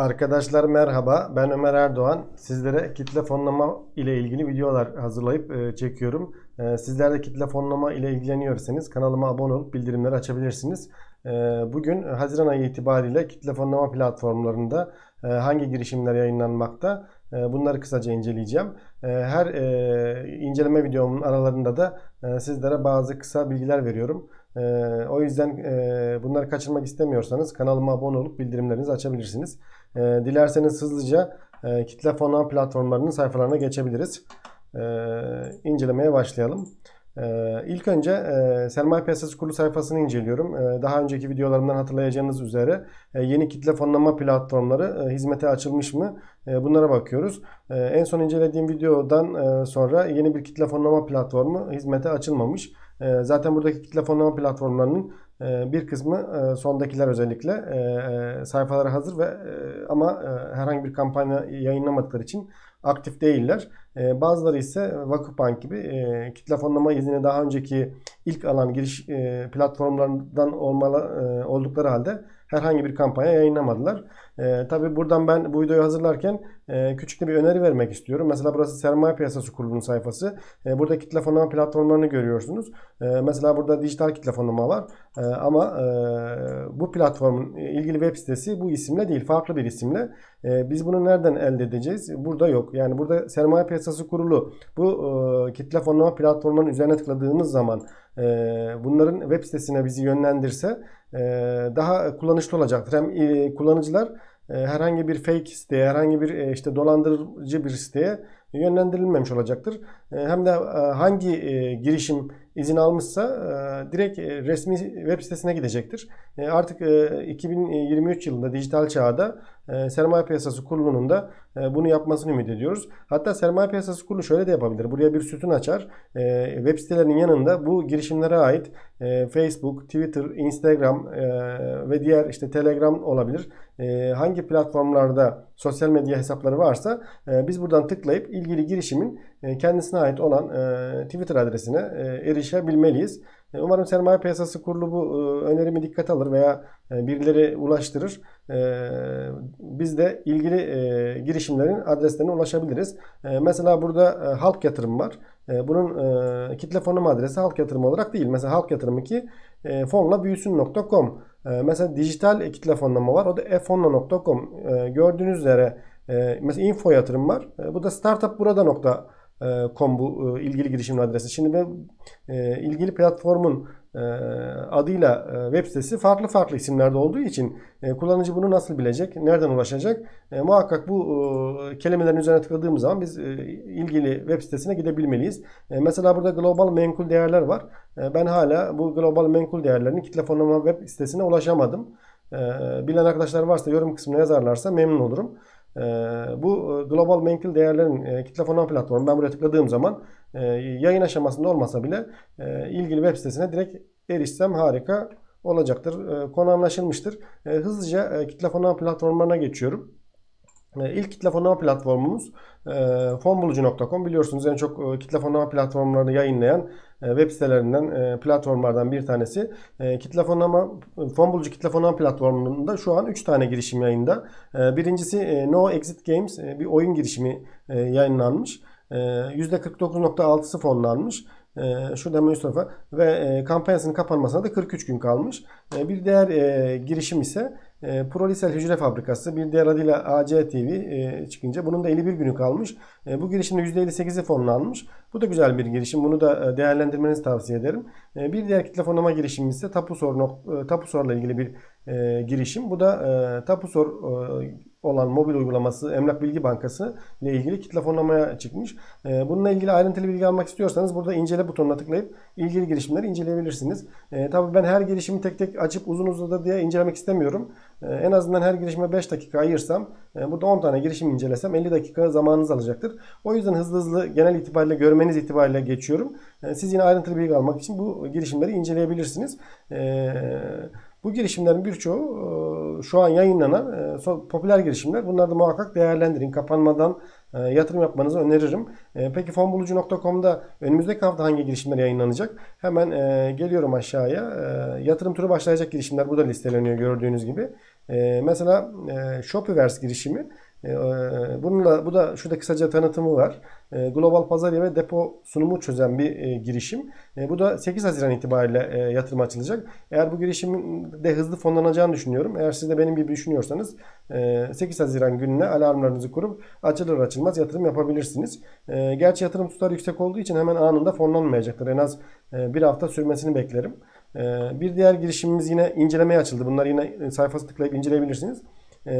Arkadaşlar merhaba. Ben Ömer Erdoğan. Sizlere kitle fonlama ile ilgili videolar hazırlayıp e, çekiyorum. E, sizler de kitle fonlama ile ilgileniyorsanız kanalıma abone olup bildirimleri açabilirsiniz. E, bugün Haziran ayı itibariyle kitle fonlama platformlarında e, hangi girişimler yayınlanmakta bunları kısaca inceleyeceğim. Her inceleme videomun aralarında da sizlere bazı kısa bilgiler veriyorum. O yüzden bunları kaçırmak istemiyorsanız kanalıma abone olup bildirimlerinizi açabilirsiniz. E, dilerseniz hızlıca e, kitle fonlama platformlarının sayfalarına geçebiliriz. E, incelemeye başlayalım. E, ilk önce e, Sermaye Piyasası Kurulu sayfasını inceliyorum. E, daha önceki videolarımdan hatırlayacağınız üzere e, yeni kitle fonlama platformları e, hizmete açılmış mı? E, bunlara bakıyoruz. E, en son incelediğim videodan e, sonra yeni bir kitle fonlama platformu hizmete açılmamış. E, zaten buradaki kitle fonlama platformlarının bir kısmı e, sondakiler özellikle e, e, sayfaları hazır ve ama herhangi bir kampanya yayınlamadıkları için aktif değiller. Bazıları ise Vakıfbank gibi kitle fonlama izni daha önceki ilk alan giriş platformlarından olmalı oldukları halde herhangi bir kampanya yayınlamadılar. E, Tabi buradan ben bu videoyu hazırlarken e, küçük bir öneri vermek istiyorum. Mesela burası Sermaye Piyasası Kurulu'nun sayfası. E, burada kitle fonlama platformlarını görüyorsunuz. E, mesela burada dijital kitle fonlama var. E, ama e, bu platformun ilgili web sitesi bu isimle değil, farklı bir isimle. E, biz bunu nereden elde edeceğiz? Burada yok. Yani burada Sermaye Piyasası Kurulu bu e, kitle fonlama platformlarının üzerine tıkladığımız zaman e, bunların web sitesine bizi yönlendirse e, daha kullanışlı olacaktır. Hem e, kullanıcılar e, herhangi bir fake siteye, herhangi bir e, işte dolandırıcı bir siteye yönlendirilmemiş olacaktır. Hem de hangi girişim izin almışsa direkt resmi web sitesine gidecektir. Artık e, 2023 yılında dijital çağda e, Sermaye Piyasası Kurulu'nun da e, bunu yapmasını ümit ediyoruz. Hatta Sermaye Piyasası Kurulu şöyle de yapabilir. Buraya bir sütun açar. E, web sitelerinin yanında bu girişimlere ait e, Facebook, Twitter, Instagram e, ve diğer işte Telegram olabilir. Hangi platformlarda sosyal medya hesapları varsa biz buradan tıklayıp ilgili girişimin kendisine ait olan Twitter adresine e, erişebilmeliyiz. E, Umarım Sermaye Piyasası Kurulu bu e, önerimi dikkate alır veya e, birileri ulaştırır. Biz de ilgili girişimlerin adreslerine ulaşabiliriz. Mesela burada halk yatırım var. Bunun kitle fonlama adresi halk yatırım olarak değil. Mesela halk yatırım 2 e, fonlabüyüsün.com e, Mesela dijital kitle fonlama var. O da efonla.com Gördüğünüz üzere mesela info yatırım var. Bu da startupburada.com com bu e, ilgili girişimin adresi. Şimdi ben e, ilgili platformun e, adıyla e, web sitesi farklı farklı isimlerde olduğu için e, kullanıcı bunu nasıl bilecek, nereden ulaşacak? E, muhakkak bu e, kelimelerin üzerine tıkladığımız zaman biz e, ilgili web sitesine gidebilmeliyiz. E, mesela burada global menkul değerler var. E, ben hala bu global menkul değerlerinin kitle fonlama web sitesine ulaşamadım. E, bilen arkadaşlar varsa yorum kısmına yazarlarsa memnun olurum. Ee, bu e, global menkul değerlerin e, kitle fonlama platformu ben buraya tıkladığım zaman e, yayın aşamasında olmasa bile ilgili web sitesine direkt erişsem harika olacaktır. Konu anlaşılmıştır. Hızlıca kitle fonlama platformlarına geçiyorum. İlk kitle fonlama platformumuz fonbulucu.com biliyorsunuz en çok kitle fonlama platformlarını yayınlayan web sitelerinden, platformlardan bir tanesi. Kitle fonlama, fonbulucu kitle fonlama platformunda şu an 3 tane girişim yayında. Birincisi No Exit Games bir oyun girişimi yayınlanmış. %49.6'sı fonlanmış. E, şurada hemen ve e, kampanyasının kapanmasına da 43 gün kalmış. E, bir diğer e, girişim ise e, Prolisel Hücre Fabrikası bir diğer adıyla ACTV e, çıkınca bunun da 51 günü kalmış. E, bu girişimin %58'i fonlanmış. Bu da güzel bir girişim. Bunu da e, değerlendirmenizi tavsiye ederim. E, bir diğer kitle fonlama girişimimiz ise Tapusor, e, Tapusor'la ilgili bir e, girişim. Bu da e, Tapusor e, olan mobil uygulaması Emlak Bilgi Bankası ile ilgili kitle fonlamaya çıkmış. E, bununla ilgili ayrıntılı bilgi almak istiyorsanız burada incele butonuna tıklayıp ilgili girişimleri inceleyebilirsiniz. E, tabii ben her girişimi tek tek açıp uzun uzadı diye incelemek istemiyorum. E, en azından her girişime 5 dakika ayırsam e, burada 10 tane girişim incelesem 50 dakika zamanınız alacaktır. O yüzden hızlı hızlı genel itibariyle görmeniz itibariyle geçiyorum. Siz yine ayrıntılı bilgi almak için bu girişimleri inceleyebilirsiniz. Eee bu girişimlerin birçoğu şu an yayınlanan popüler girişimler. Bunları da muhakkak değerlendirin. Kapanmadan yatırım yapmanızı öneririm. Peki fonbulucu.com'da önümüzdeki hafta hangi girişimler yayınlanacak? Hemen geliyorum aşağıya. Yatırım turu başlayacak girişimler burada listeleniyor gördüğünüz gibi. E, mesela e, Shopify girişimi e, bununla bu da şurada kısaca tanıtımı var. E, global pazar yeri ve depo sunumu çözen bir e, girişim. E, bu da 8 Haziran itibariyle e, yatırım açılacak. Eğer bu girişimin de hızlı fonlanacağını düşünüyorum. Eğer siz de benim gibi düşünüyorsanız e, 8 Haziran gününe alarmlarınızı kurup açılır açılmaz yatırım yapabilirsiniz. Gerçi yatırım tutarı yüksek olduğu için hemen anında fonlanmayacaktır. En az bir hafta sürmesini beklerim. Bir diğer girişimimiz yine incelemeye açıldı. Bunları yine sayfası tıklayıp inceleyebilirsiniz.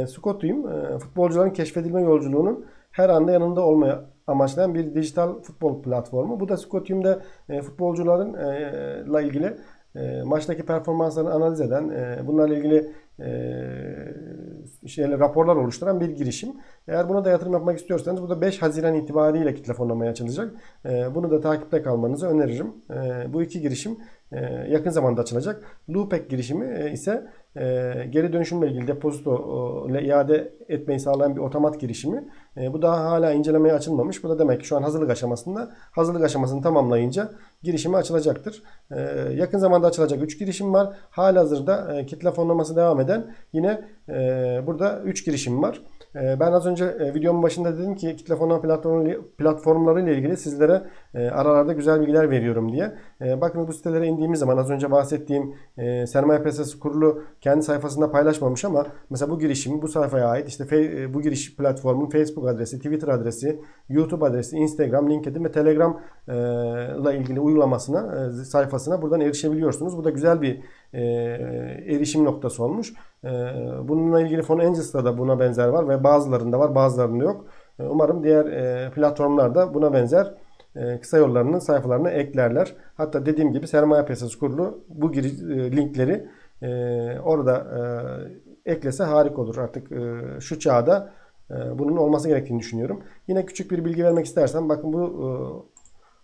Scott'uyum. Futbolcuların keşfedilme yolculuğunun her anda yanında olmaya amaçlayan bir dijital futbol platformu. Bu da Scotium'da e, futbolcuların e, ilgili e, maçtaki performanslarını analiz eden, e, bunlarla ilgili e, şeyler, raporlar oluşturan bir girişim. Eğer buna da yatırım yapmak istiyorsanız bu da 5 Haziran itibariyle kitle fonlamaya açılacak. E, bunu da takipte kalmanızı öneririm. E, bu iki girişim e, yakın zamanda açılacak. Loopek girişimi e, ise e, geri dönüşümle ilgili depozito ile iade etmeyi sağlayan bir otomat girişimi. E, bu daha hala incelemeye açılmamış. Bu da demek ki şu an hazırlık aşamasında. Hazırlık aşamasını tamamlayınca girişimi açılacaktır. E, yakın zamanda açılacak 3 girişim var. Halihazırda e, kitle fonlaması devam eden yine burada 3 girişim var. E, ben az önce e, videomun başında dedim ki kitle fonlama platformları ile ilgili sizlere e, aralarda güzel bilgiler veriyorum diye. E, bakın bu sitelere indiğimiz zaman az önce bahsettiğim e, sermaye piyasası kurulu kendi sayfasında paylaşmamış ama mesela bu girişim bu sayfaya ait işte bu giriş platformun Facebook adresi, Twitter adresi, YouTube adresi, Instagram, LinkedIn ve Telegram ile ilgili uygulamasına, sayfasına buradan erişebiliyorsunuz. Bu da güzel bir erişim noktası olmuş. E, bununla ilgili Phone Angels'da da buna benzer var ve bazılarında var bazılarında yok. E, umarım diğer e, platformlarda buna benzer e, kısa yollarının sayfalarına eklerler. Hatta dediğim gibi sermaye piyasası kurulu bu e, linkleri orada eklese harika olur. Artık şu çağda bunun olması gerektiğini düşünüyorum. Yine küçük bir bilgi vermek istersem bakın bu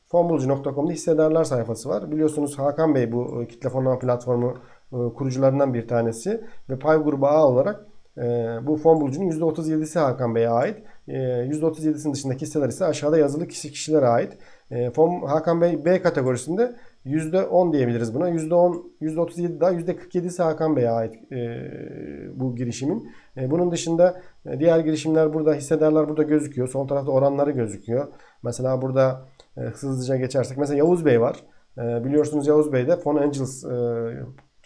fonbulucu.com'da hissedarlar sayfası var. Biliyorsunuz Hakan Bey bu kitle fonlama platformu kurucularından bir tanesi ve pay grubu A olarak e, bu fon bulucunun %37'si Hakan Bey'e ait. %37'sinin dışındaki hisseler ise aşağıda yazılı kişi kişilere ait. Fon Hakan Bey B kategorisinde %10 diyebiliriz buna. %10, %37 daha %47'si Hakan Bey'e ait bu girişimin. Bunun dışında diğer girişimler burada hissedarlar burada gözüküyor. Sol tarafta oranları gözüküyor. Mesela burada hızlıca geçersek mesela Yavuz Bey var. Biliyorsunuz Yavuz Bey de Fon Angels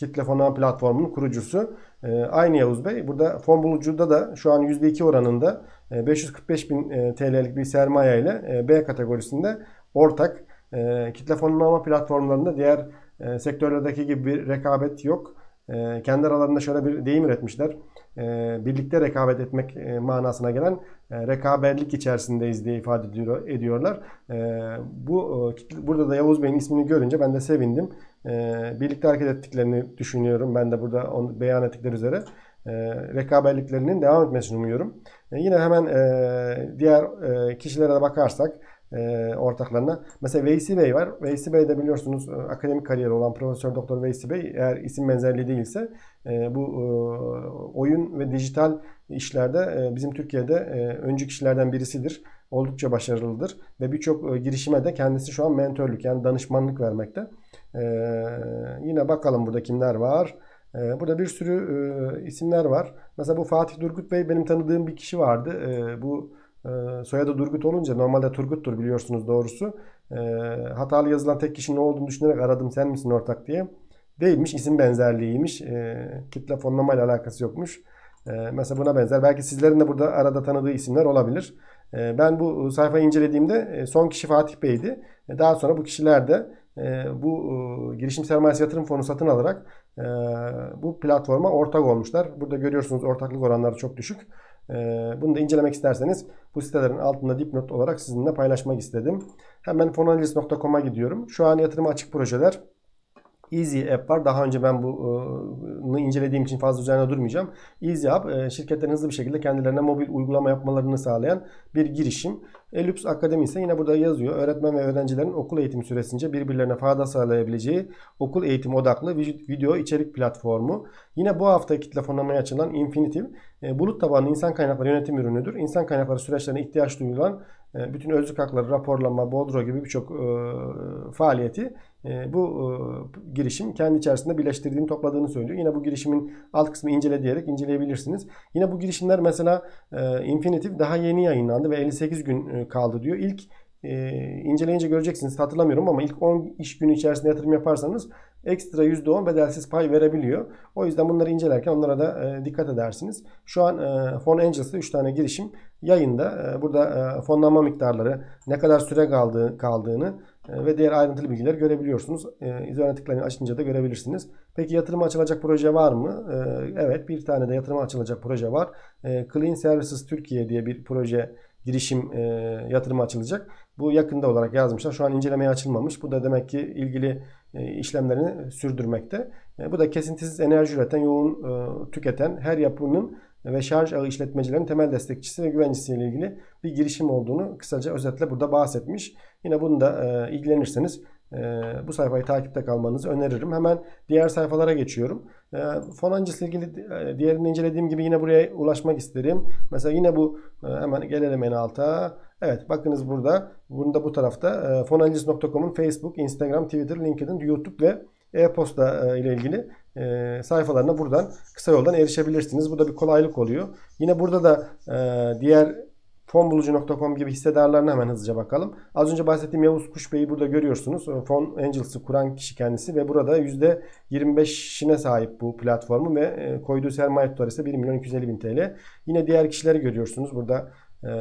kitle fonlama platformunun kurucusu. E, aynı Yavuz Bey. Burada fon bulucuda da şu an %2 oranında e, 545 bin e, TL'lik bir sermaye ile e, B kategorisinde ortak. E, kitle fonlama platformlarında diğer e, sektörlerdeki gibi bir rekabet yok. E, kendi aralarında şöyle bir deyim üretmişler. E, birlikte rekabet etmek e, manasına gelen e, rekabetlik içerisindeyiz diye ifade ediyor, ediyorlar. E, bu e, Burada da Yavuz Bey'in ismini görünce ben de sevindim. E, birlikte hareket ettiklerini düşünüyorum. Ben de burada onu beyan ettikleri üzere. E, rekabetliklerinin devam etmesini umuyorum. E, yine hemen e, diğer e, kişilere de bakarsak e, ortaklarına. Mesela Veysi Bey var. Veysi Bey de biliyorsunuz e, akademik kariyeri olan Profesör Doktor Veysi Bey eğer isim benzerliği değilse e, bu e, oyun ve dijital işlerde e, bizim Türkiye'de e, öncü kişilerden birisidir. Oldukça başarılıdır ve birçok e, girişime de kendisi şu an mentörlük yani danışmanlık vermekte. E, yine bakalım burada kimler var. E, burada bir sürü e, isimler var. Mesela bu Fatih Durgut Bey benim tanıdığım bir kişi vardı. E, bu e, soyadı Durgut olunca normalde Turgut'tur biliyorsunuz doğrusu. E, hatalı yazılan tek kişinin ne olduğunu düşünerek aradım sen misin ortak diye. Değilmiş isim benzerliğiymiş. E, kitle fonlamayla alakası yokmuş. Mesela buna benzer. Belki sizlerin de burada arada tanıdığı isimler olabilir. Ben bu sayfayı incelediğimde e, son kişi Fatih Bey'di. E, daha sonra bu kişiler de e, bu e, girişim sermayesi yatırım fonu satın alarak bu platforma ortak olmuşlar. Burada görüyorsunuz ortaklık oranları çok düşük. Ee, bunu da incelemek isterseniz bu sitelerin altında dipnot olarak sizinle paylaşmak istedim. Hemen fonanaliz.com'a gidiyorum. Şu an yatırıma açık projeler. Easy App var. Daha önce ben bunu incelediğim için fazla üzerine durmayacağım. Easy App e, şirketlerin hızlı bir şekilde kendilerine mobil uygulama yapmalarını sağlayan bir girişim. Elüps Akademi ise yine burada yazıyor. Öğretmen ve öğrencilerin okul eğitimi süresince birbirlerine fayda sağlayabileceği okul eğitim odaklı video içerik platformu. Yine bu hafta kitle fonlamaya açılan Infinitive e, bulut tabanlı insan kaynakları yönetim ürünüdür. İnsan kaynakları süreçlerine ihtiyaç duyulan e, bütün özlük hakları, raporlama, bodro gibi birçok e, faaliyeti bu girişim kendi içerisinde birleştirdiğini topladığını söylüyor. Yine bu girişimin alt kısmı incele diyerek inceleyebilirsiniz. Yine bu girişimler mesela Infinitive daha yeni yayınlandı ve 58 gün kaldı diyor. İlk e, inceleyince göreceksiniz hatırlamıyorum ama ilk 10 iş günü içerisinde yatırım yaparsanız ekstra %10 bedelsiz pay verebiliyor. O yüzden bunları incelerken onlara da e, dikkat edersiniz. Şu an e, Fon Angels'ta 3 tane girişim yayında. E, burada e, fonlanma miktarları, ne kadar süre kaldığı, kaldığını e, ve diğer ayrıntılı bilgiler görebiliyorsunuz. E, üzerine tıklayın açınca da görebilirsiniz. Peki yatırıma açılacak proje var mı? E, evet bir tane de yatırıma açılacak proje var. E, Clean Services Türkiye diye bir proje girişim e, yatırıma açılacak. Bu yakında olarak yazmışlar. Şu an incelemeye açılmamış. Bu da demek ki ilgili e, işlemlerini sürdürmekte. E, bu da kesintisiz enerji üreten, yoğun e, tüketen her yapının ve şarj ağı işletmecilerin temel destekçisi ve güvencisiyle ilgili bir girişim olduğunu kısaca özetle burada bahsetmiş. Yine bunu da e, ilgilenirseniz bu sayfayı takipte kalmanızı öneririm. Hemen diğer sayfalara geçiyorum. E, Fonancıs'la ilgili e, diğerini incelediğim gibi yine buraya ulaşmak isterim. Mesela yine bu e, hemen gelelim en alta. Evet bakınız burada. Bunda bu tarafta e, fonancıs.com'un Facebook, Instagram, Twitter, LinkedIn, YouTube ve e-posta ile ilgili sayfalarına buradan kısa yoldan erişebilirsiniz. Bu da bir kolaylık oluyor. Yine burada da diğer fonbulucu.com gibi hissedarlarına hemen hızlıca bakalım. Az önce bahsettiğim Yavuz Kuş Bey'i burada görüyorsunuz. Fon Angels'ı kuran kişi kendisi ve burada %25'ine sahip bu platformu ve e, koyduğu sermaye tutarı ise 1 milyon 250 bin TL. Yine diğer kişileri görüyorsunuz. Burada e,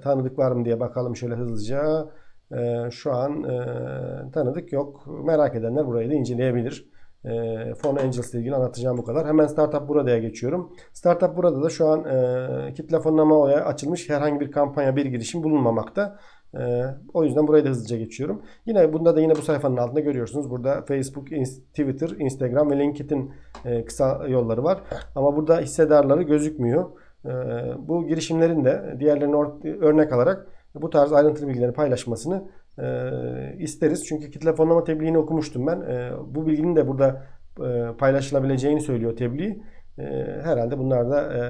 tanıdık var mı diye bakalım şöyle hızlıca. E, şu an e, tanıdık yok. Merak edenler burayı da inceleyebilir. E, Fon Angels ile ilgili anlatacağım bu kadar. Hemen Startup Burada'ya geçiyorum. Startup Burada da şu an e, kitle fonlama olaya açılmış herhangi bir kampanya, bir girişim bulunmamakta. E, o yüzden burayı da hızlıca geçiyorum. Yine bunda da yine bu sayfanın altında görüyorsunuz. Burada Facebook, Twitter, Instagram ve LinkedIn e, kısa yolları var. Ama burada hissedarları gözükmüyor. E, bu girişimlerin de diğerlerini örnek alarak bu tarz ayrıntılı bilgileri paylaşmasını e, isteriz. Çünkü kitle fonlama tebliğini okumuştum ben. E, bu bilginin de burada e, paylaşılabileceğini söylüyor tebliğ. E, herhalde bunlar da e,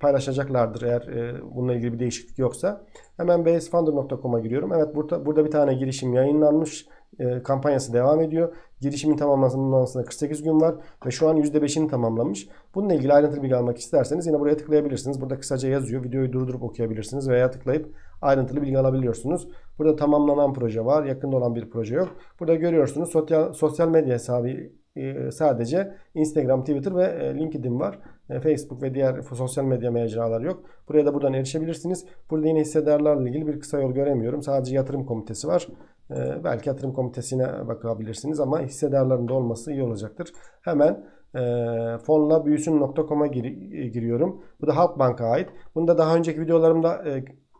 paylaşacaklardır eğer e, bununla ilgili bir değişiklik yoksa. Hemen basefunder.com'a giriyorum. Evet burada, burada bir tane girişim yayınlanmış. E, kampanyası devam ediyor. Girişimin tamamlanmasına 48 gün var ve şu an %5'ini tamamlamış. Bununla ilgili ayrıntılı bilgi almak isterseniz yine buraya tıklayabilirsiniz. Burada kısaca yazıyor. Videoyu durdurup okuyabilirsiniz veya tıklayıp ayrıntılı bilgi alabiliyorsunuz. Burada tamamlanan proje var. Yakında olan bir proje yok. Burada görüyorsunuz sosyal, sosyal medya hesabı e, sadece Instagram, Twitter ve e, LinkedIn var. E, Facebook ve diğer sosyal medya mecraları yok. Buraya da buradan erişebilirsiniz. Burada yine hissedarlarla ilgili bir kısa yol göremiyorum. Sadece yatırım komitesi var. Belki yatırım komitesine bakabilirsiniz ama hissedarların da olması iyi olacaktır. Hemen fonlabüyüsün.com'a gir giriyorum. Bu da Halkbank'a ait. Bunu da daha önceki videolarımda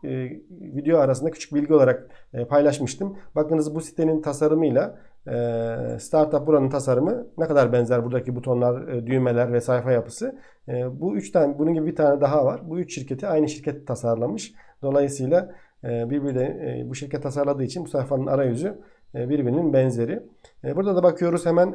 e, video arasında küçük bilgi olarak e, paylaşmıştım. Bakınız bu sitenin tasarımıyla e, Startup buranın tasarımı ne kadar benzer buradaki butonlar, e, düğmeler ve sayfa yapısı. E, bu üç tane, bunun gibi bir tane daha var. Bu üç şirketi aynı şirket tasarlamış. Dolayısıyla e, birbirine e, bu şirket tasarladığı için bu sayfanın arayüzü e, birbirinin benzeri. E, burada da bakıyoruz hemen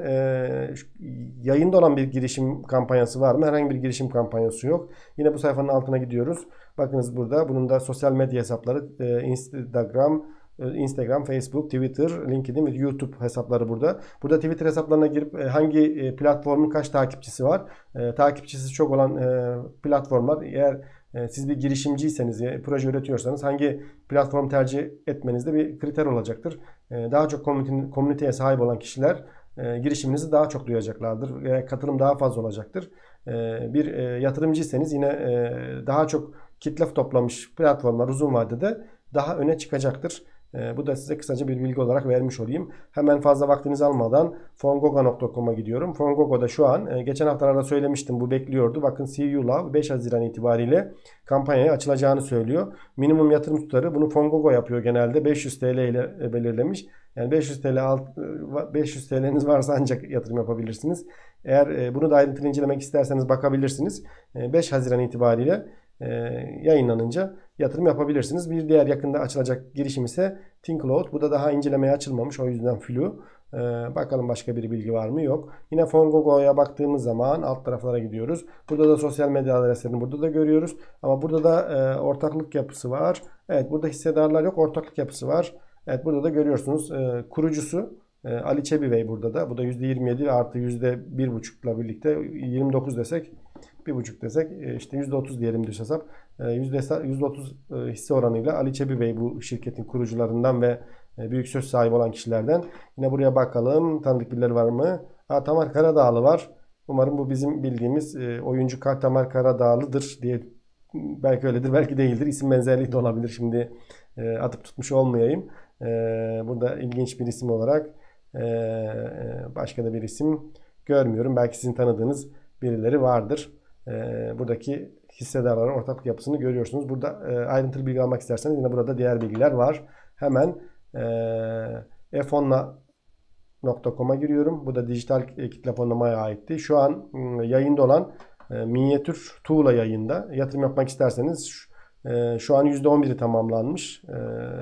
yayında olan bir girişim kampanyası var mı? Herhangi bir girişim kampanyası yok. Yine bu sayfanın altına gidiyoruz. Bakınız burada bunun da sosyal medya hesapları Instagram, Instagram, Facebook, Twitter, LinkedIn ve YouTube hesapları burada. Burada Twitter hesaplarına girip hangi platformun kaç takipçisi var? Takipçisi çok olan platformlar eğer siz bir girişimciyseniz, proje üretiyorsanız hangi platform tercih etmenizde bir kriter olacaktır. Daha çok komüniteye sahip olan kişiler girişiminizi daha çok duyacaklardır. Katılım daha fazla olacaktır. Bir yatırımcıysanız yine daha çok kitle toplamış platformlar uzun vadede daha öne çıkacaktır. E, bu da size kısaca bir bilgi olarak vermiş olayım. Hemen fazla vaktinizi almadan fongoga.com'a gidiyorum. Fongogo'da şu an e, geçen haftalarda söylemiştim bu bekliyordu. Bakın You Love 5 Haziran itibariyle kampanyaya açılacağını söylüyor. Minimum yatırım tutarı bunu Fongogo yapıyor genelde 500 TL ile e, belirlemiş. Yani 500 TL alt, 500 TL'niz varsa ancak yatırım yapabilirsiniz. Eğer e, bunu da ayrıntılı incelemek isterseniz bakabilirsiniz. 5 Haziran itibariyle e, yayınlanınca yatırım yapabilirsiniz. Bir diğer yakında açılacak girişim ise Thinkload. Bu da daha incelemeye açılmamış o yüzden flu. E, bakalım başka bir bilgi var mı? Yok. Yine Fongogo'ya baktığımız zaman alt taraflara gidiyoruz. Burada da sosyal medya adreslerini burada da görüyoruz. Ama burada da e, ortaklık yapısı var. Evet burada hissedarlar yok ortaklık yapısı var. Evet burada da görüyorsunuz kurucusu E, Ali Çebi Bey burada da. Bu da %27 artı %1,5'la birlikte 29 desek 1,5 desek e, işte %30 diyelim düz hesap. E, %30 e, hisse oranıyla Ali Çebi Bey bu şirketin kurucularından ve e, büyük söz sahibi olan kişilerden. Yine buraya bakalım. Tanıdık birileri var mı? Ha, Tamar Karadağlı var. Umarım bu bizim bildiğimiz e, oyuncu Tamar Karadağlı'dır diye belki öyledir belki değildir. İsim benzerliği de olabilir. Şimdi atıp tutmuş olmayayım. Burada ilginç bir isim olarak başka da bir isim görmüyorum. Belki sizin tanıdığınız birileri vardır. E, buradaki hissedarların ortaklık yapısını görüyorsunuz. Burada e, ayrıntılı bilgi almak isterseniz yine burada diğer bilgiler var. Hemen e, f10.com'a giriyorum. Bu da dijital kitle fonlamaya aitti. Şu an yayında olan e, minyatür tuğla yayında. Yatırım yapmak isterseniz şu, e, an %11'i tamamlanmış. E,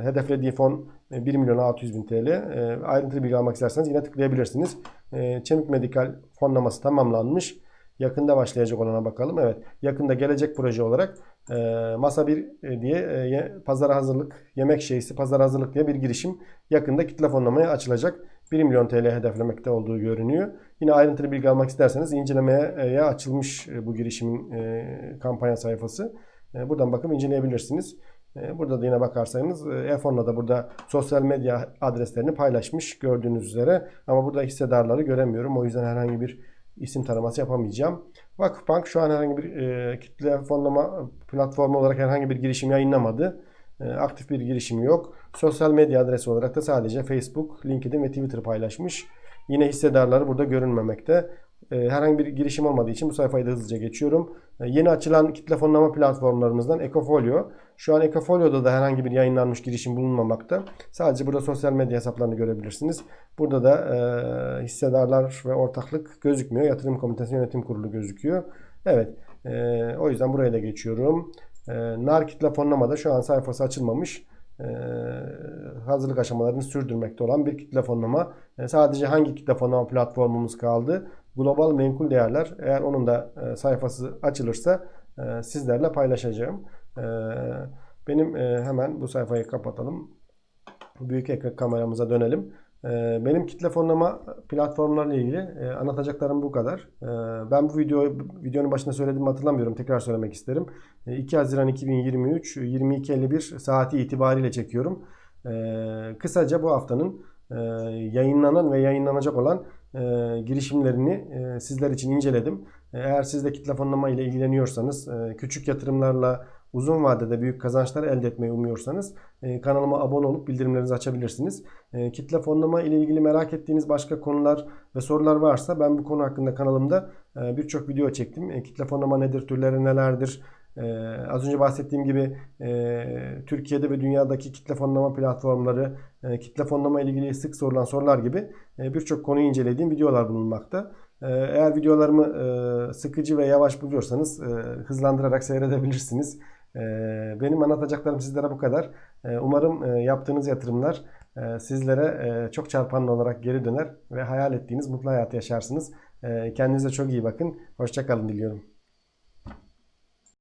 hedeflediği fon e, 1 milyon 600 bin TL. E, ayrıntılı bilgi almak isterseniz yine tıklayabilirsiniz. E, Çemik Medikal fonlaması tamamlanmış. Yakında başlayacak olana bakalım. Evet. Yakında gelecek proje olarak e, Masa 1 diye e, pazara hazırlık, yemek şeysi pazara hazırlık diye bir girişim yakında kitle fonlamaya açılacak. 1 milyon TL hedeflemekte olduğu görünüyor. Yine ayrıntılı bilgi almak isterseniz incelemeye açılmış bu girişimin e, kampanya sayfası. E, buradan bakıp inceleyebilirsiniz. E, burada da yine bakarsanız Efon'la da burada sosyal medya adreslerini paylaşmış gördüğünüz üzere. Ama burada hissedarları göremiyorum. O yüzden herhangi bir isim taraması yapamayacağım. Vakıfbank şu an herhangi bir e, kitle fonlama platformu olarak herhangi bir girişim yayınlamadı. E, aktif bir girişim yok. Sosyal medya adresi olarak da sadece Facebook, LinkedIn ve Twitter paylaşmış. Yine hissedarları burada görünmemekte. E, herhangi bir girişim olmadığı için bu sayfayı da hızlıca geçiyorum. E, yeni açılan kitle fonlama platformlarımızdan Ecofolio. Şu an Ecofolio'da da herhangi bir yayınlanmış girişim bulunmamakta. Sadece burada sosyal medya hesaplarını görebilirsiniz. Burada da e, hissedarlar ve ortaklık gözükmüyor. Yatırım Komitesi Yönetim Kurulu gözüküyor. Evet. E, o yüzden buraya da geçiyorum. E, NAR kitle fonlamada şu an sayfası açılmamış. E, hazırlık aşamalarını sürdürmekte olan bir kitle fonlama. E, sadece hangi kitle fonlama platformumuz kaldı? Global menkul değerler. Eğer onun da e, sayfası açılırsa e, sizlerle paylaşacağım. E, benim hemen bu sayfayı kapatalım. Büyük ekran kameramıza dönelim. Benim kitle fonlama platformlarla ilgili anlatacaklarım bu kadar. Ben bu video videonun başında söylediğimi hatırlamıyorum. Tekrar söylemek isterim. E, 2 Haziran 2023 22.51 saati itibariyle çekiyorum. Kısaca bu haftanın yayınlanan ve yayınlanacak olan e, girişimlerini e, sizler için inceledim. E, eğer siz de kitle fonlama ile ilgileniyorsanız, e, küçük yatırımlarla uzun vadede büyük kazançlar elde etmeyi umuyorsanız e, kanalıma abone olup bildirimlerinizi açabilirsiniz. E, kitle fonlama ile ilgili merak ettiğiniz başka konular ve sorular varsa ben bu konu hakkında kanalımda e, birçok video çektim. E, kitle fonlama nedir, türleri nelerdir, ee, az önce bahsettiğim gibi e, Türkiye'de ve dünyadaki kitle fonlama platformları, e, kitle fonlama ile ilgili sık sorulan sorular gibi e, birçok konuyu incelediğim videolar bulunmakta. E, eğer videolarımı e, sıkıcı ve yavaş buluyorsanız hızlandırarak seyredebilirsiniz. Benim anlatacaklarım sizlere bu kadar. Umarım yaptığınız yatırımlar sizlere çok çarpanlı olarak geri döner ve hayal ettiğiniz mutlu hayatı yaşarsınız. Kendinize çok iyi bakın. Hoşçakalın diliyorum.